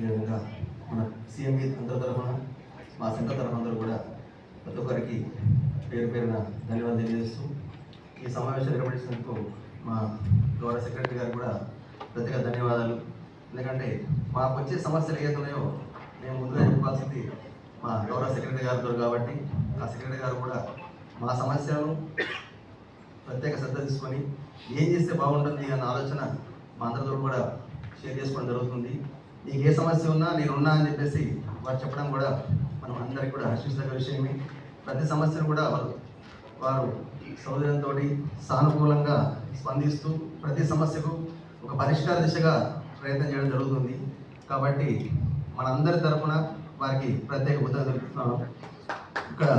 అదేవిధంగా మన సీఎంఈ అందరి తరఫున మా సంఘ తరఫున అందరూ కూడా ప్రతి ఒక్కరికి పేరు పేరున ధన్యవాదాలు తెలియజేస్తూ ఈ సమావేశం నిర్వహించినందుకు మా గౌరవ సెక్రటరీ గారు కూడా ప్రత్యేక ధన్యవాదాలు. ఎందుకంటే మాకు వచ్చే సమస్యలు ఏదైతున్నాయో మేము ముందుగా చెప్పాల్సింది మా గౌరవ సెక్రటరీ గారితో కాబట్టి ఆ సెక్రటరీ గారు కూడా మా సమస్యలను ప్రత్యేక శ్రద్ధ తీసుకొని ఏం చేస్తే బాగుంటుంది అన్న ఆలోచన మా అందరితో కూడా షేర్ చేసుకోవడం జరుగుతుంది. నీకు ఏ సమస్య ఉన్నా నేను ఉన్నా అని చెప్పేసి వారు చెప్పడం కూడా మనం అందరికీ కూడా హర్షించదగ్గ విషయమే. ప్రతి సమస్యను కూడా వారు వారు సౌదర్యంతో సానుకూలంగా స్పందిస్తూ ప్రతి సమస్యకు ఒక పరిష్కార దిశగా ప్రయత్నం చేయడం జరుగుతుంది. కాబట్టి మనందరి తరఫున వారికి ప్రత్యేక ఉత్తరం తెలుపుతున్నాను. ఇక్కడ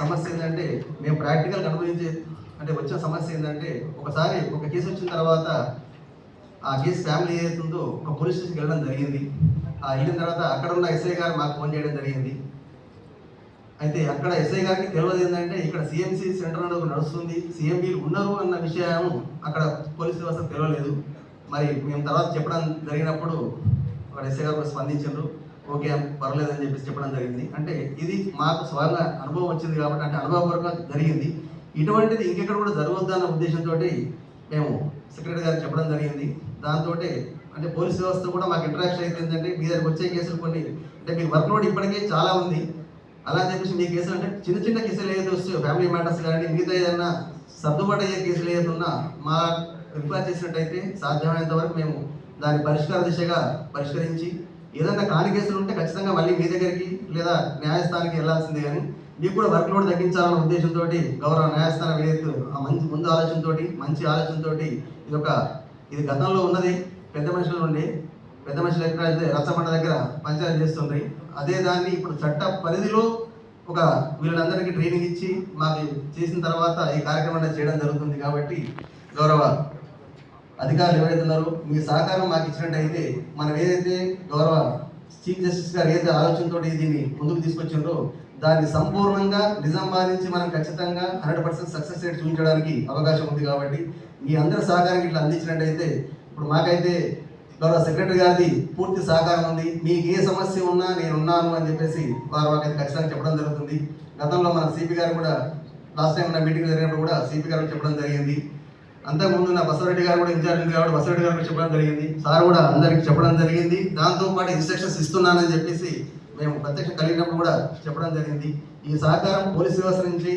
సమస్య ఏంటంటే మేము ప్రాక్టికల్ అనుభవించే అంటే వచ్చిన సమస్య ఏంటంటే ఒకసారి ఒక కేసు వచ్చిన తర్వాత ఆ కేసు ఫ్యామిలీ ఏదైతుందో ఒక పోలీస్ స్టేషన్కి వెళ్ళడం జరిగింది. ఆ వెళ్ళిన తర్వాత అక్కడ ఉన్న ఎస్ఐ గారు మాకు ఫోన్ చేయడం జరిగింది. అయితే అక్కడ ఎస్ఐ గారికి తెలియదు ఏంటంటే ఇక్కడ సిఎంసి సెంటర్ అనేది నడుస్తుంది. సిఎంబీలు ఉన్నారు అన్న విషయం అక్కడ పోలీస్ వ్యవస్థ తెలియలేదు. మరి మేము తర్వాత చెప్పడం జరిగినప్పుడు అక్కడ ఎస్ఐ గారు స్పందించారు. ఓకే పర్లేదు అని చెప్పేసి చెప్పడం జరిగింది. అంటే ఇది మాకు స్వయంగా అనుభవం వచ్చింది కాబట్టి అంటే అనుభవపూర్వకంగా జరిగింది. ఇటువంటిది ఇంకెక్కడ కూడా జరగవద్దు అన్న ఉద్దేశంతో మేము సెక్రటరీ గారికి చెప్పడం జరిగింది. దాంతో అంటే పోలీస్ వ్యవస్థ కూడా మాకు ఇంటరాక్షన్ అయితే ఏంటంటే మీ దగ్గరికి వచ్చే కేసులు కొన్ని అంటే మీ వర్క్ లోడ్ ఇప్పటికే చాలా ఉంది. అలా చెప్పేసి మీ కేసులు అంటే చిన్న చిన్న కేసులు ఏదైతే వస్తాయో ఫ్యామిలీ మ్యాటర్స్ కానీ మిగతా ఏదైనా సర్దుబాటు అయ్యే కేసులు ఏదైతే ఉన్నా మా రిక్వెస్ట్ చేసినట్టయితే సాధ్యమైనంత వరకు మేము దాని పరిష్కార దిశగా పరిష్కరించి ఏదైనా కాని కేసులు ఉంటే ఖచ్చితంగా మళ్ళీ మీ దగ్గరికి లేదా న్యాయస్థానానికి వెళ్ళాల్సిందే కానీ మీకు కూడా వర్క్ లోడ్ తగ్గించాలన్న ఉద్దేశంతో గౌరవ న్యాయస్థానం ఏదైతే ఆ మంచి ముందు ఆలోచనతో మంచి ఆలోచనతో ఇది ఒక ఇది గతంలో ఉన్నది పెద్ద మనుషుల నుండి పెద్ద మనుషులు ఎక్కడ అయితే రచ్చబండ దగ్గర పంచాయతీ చేస్తుంది అదే దాన్ని ఇప్పుడు చట్ట పరిధిలో ఒక వీళ్ళందరికీ ట్రైనింగ్ ఇచ్చి మాకు చేసిన తర్వాత ఈ కార్యక్రమాన్ని చేయడం జరుగుతుంది కాబట్టి గౌరవ అధికారులు ఎవరైతే ఉన్నారో మీ సహకారం మాకు ఇచ్చినట్టయితే మనం ఏదైతే గౌరవ చీఫ్ జస్టిస్ గారు ఏదైతే ఆలోచనతో దీన్ని ముందుకు తీసుకొచ్చిండో దాన్ని సంపూర్ణంగా నిజం బాధించి మనం ఖచ్చితంగా హండ్రెడ్ పర్సెంట్ సక్సెస్ రేట్ చూపించడానికి అవకాశం ఉంది కాబట్టి మీ అందరి సహకారం ఇట్లా అందించినట్టయితే ఇప్పుడు మాకైతే గౌరవ సెక్రటరీ గారిది పూర్తి సహకారం ఉంది. మీకు ఏ సమస్య ఉన్నా నేను ఉన్నాను అని చెప్పేసి వారు మాకైతే ఖచ్చితంగా చెప్పడం జరుగుతుంది. గతంలో మన సిపి గారు కూడా లాస్ట్ టైం నా మీటింగ్ జరిగినప్పుడు కూడా సిపి గారు చెప్పడం జరిగింది. అంతకుముందు నా బసవరెడ్డి గారు కూడా ఇన్ఛార్జ్ ఉంది కాబట్టి బసవరెడ్డి గారు చెప్పడం జరిగింది. సార్ కూడా అందరికి చెప్పడం జరిగింది. దాంతోపాటు ఇన్స్ట్రక్షన్స్ ఇస్తున్నానని చెప్పేసి మేము ప్రత్యక్ష కలిగినప్పుడు కూడా చెప్పడం జరిగింది. ఈ సహకారం పోలీస్ వ్యవస్థ నుంచి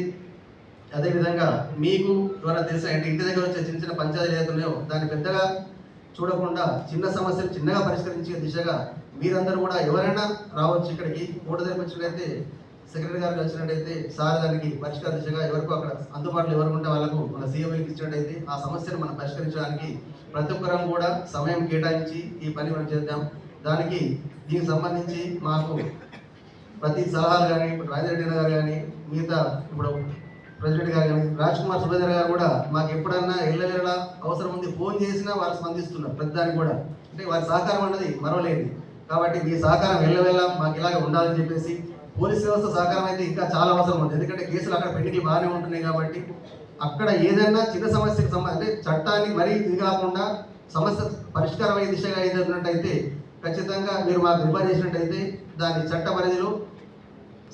అదేవిధంగా మీకు ద్వారా తెలిసిన ఇంటి దగ్గర వచ్చే చిన్న చిన్న పంచాయతీలు ఏదైతున్నాయో దాన్ని పెద్దగా చూడకుండా చిన్న సమస్యలు చిన్నగా పరిష్కరించే దిశగా మీరందరూ కూడా ఎవరైనా రావచ్చు ఇక్కడికి. ఓటు దగ్గరికి సెక్రటరీ గారు వచ్చినట్టయితే సార్ దానికి పరిష్కార దిశగా ఎవరికో అక్కడ అందుబాటులో ఎవరు ఉంటే వాళ్ళకు మన సీఎంకి ఇచ్చినట్టయితే ఆ సమస్యను మనం పరిష్కరించడానికి ప్రతి ఒక్కరం కూడా సమయం కేటాయించి ఈ పని మనం చేద్దాం. దానికి దీనికి సంబంధించి మాకు ప్రతి సలహాలు కానీ ఇప్పుడు రాజిరెడ్డి గారు కానీ మిగతా ఇప్పుడు ప్రెసిడెంట్ గారు కానీ రాజ్ కుమార్ సుభేదర్ గారు కూడా మాకు ఎప్పుడన్నా ఎల్లవేళ అవసరం ఉంది ఫోన్ చేసినా వారు స్పందిస్తున్నారు ప్రతిదానికి కూడా. అంటే వారి సహకారం అన్నది మరవలేదు కాబట్టి మీ సహకారం ఎల్లవేళ మాకు ఇలాగే ఉండాలని చెప్పేసి పోలీస్ వ్యవస్థ సహకారం అయితే ఇంకా చాలా అవసరం ఉంది. ఎందుకంటే కేసులు అక్కడ పెండింగ్లు బాగానే ఉంటున్నాయి కాబట్టి అక్కడ ఏదైనా చిన్న సమస్యకు సంబంధం అంటే చట్టాన్ని మరీ ఇది కాకుండా సమస్య పరిష్కారం అయ్యే దిశగా ఏదైనట్టయితే ఖచ్చితంగా మీరు మాకు రిఫర్ చేసినట్టయితే దాని చట్ట పరిధిలో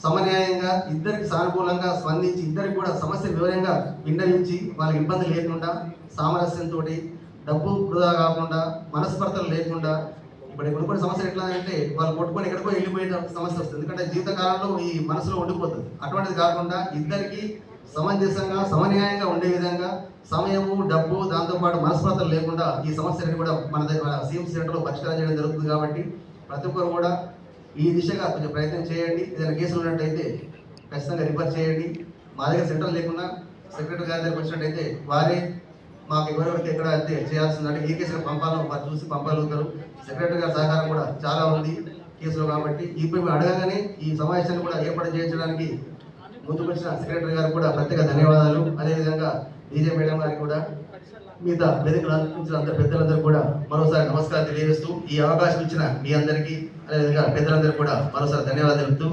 సమన్యాయంగా ఇద్దరికి సానుకూలంగా స్పందించి ఇద్దరికి కూడా సమస్య వివరంగా విన్నవించి వాళ్ళకి ఇబ్బంది లేకుండా సామరస్యంతో డబ్బు వృధా కాకుండా మనస్పర్ధలు లేకుండా ఇప్పుడు ఇప్పుడు కొన్ని సమస్యలు ఎట్లా అంటే వాళ్ళు కొట్టుకొని ఎక్కడికో వెళ్ళిపోయిన సమస్య వస్తుంది. ఎందుకంటే జీవితకాలంలో ఈ మనసులో ఉండిపోతుంది. అటువంటిది కాకుండా ఇద్దరికి సమంజసంగా సమన్యాయంగా ఉండే విధంగా సమయము డబ్బు దాంతోపాటు మనస్పర్ధలు లేకుండా ఈ సమస్యలను కూడా మన దగ్గర సీఎం సెంటర్లో పరిష్కారం చేయడం జరుగుతుంది కాబట్టి ప్రతి ఒక్కరు కూడా ఈ దిశగా కొంచెం ప్రయత్నం చేయండి. ఏదైనా కేసులు ఉన్నట్టయితే ఖచ్చితంగా రిఫర్ చేయండి. మా దగ్గర సెంటర్ లేకుండా సెక్రటరీ గారి దగ్గరకు వచ్చినట్టయితే వారే మాకు ఎవరెవరికి ఎక్కడ అయితే చేయాల్సిందంటే ఏ కేసులు పంపాలో వారు చూసి పంపగలుగుతారు. సెక్రటరీ గారి సహకారం కూడా చాలా ఉంది కేసులో కాబట్టి. ఇప్పుడు అడగగానే ఈ సమావేశాన్ని కూడా ఏర్పాటు చేయించడానికి ముందుకు వచ్చిన సెక్రటరీ గారు కూడా ప్రత్యేక ధన్యవాదాలు. అదేవిధంగా డీజే మేడం గారికి కూడా మిగతా వేదికలు అందించిన అందరు పెద్దలందరూ కూడా మరోసారి నమస్కారం తెలియజేస్తూ ఈ అవకాశం ఇచ్చిన మీ అందరికీ అదేవిధంగా పెద్దలందరికీ కూడా మరోసారి ధన్యవాదాలు తెలుపుతూ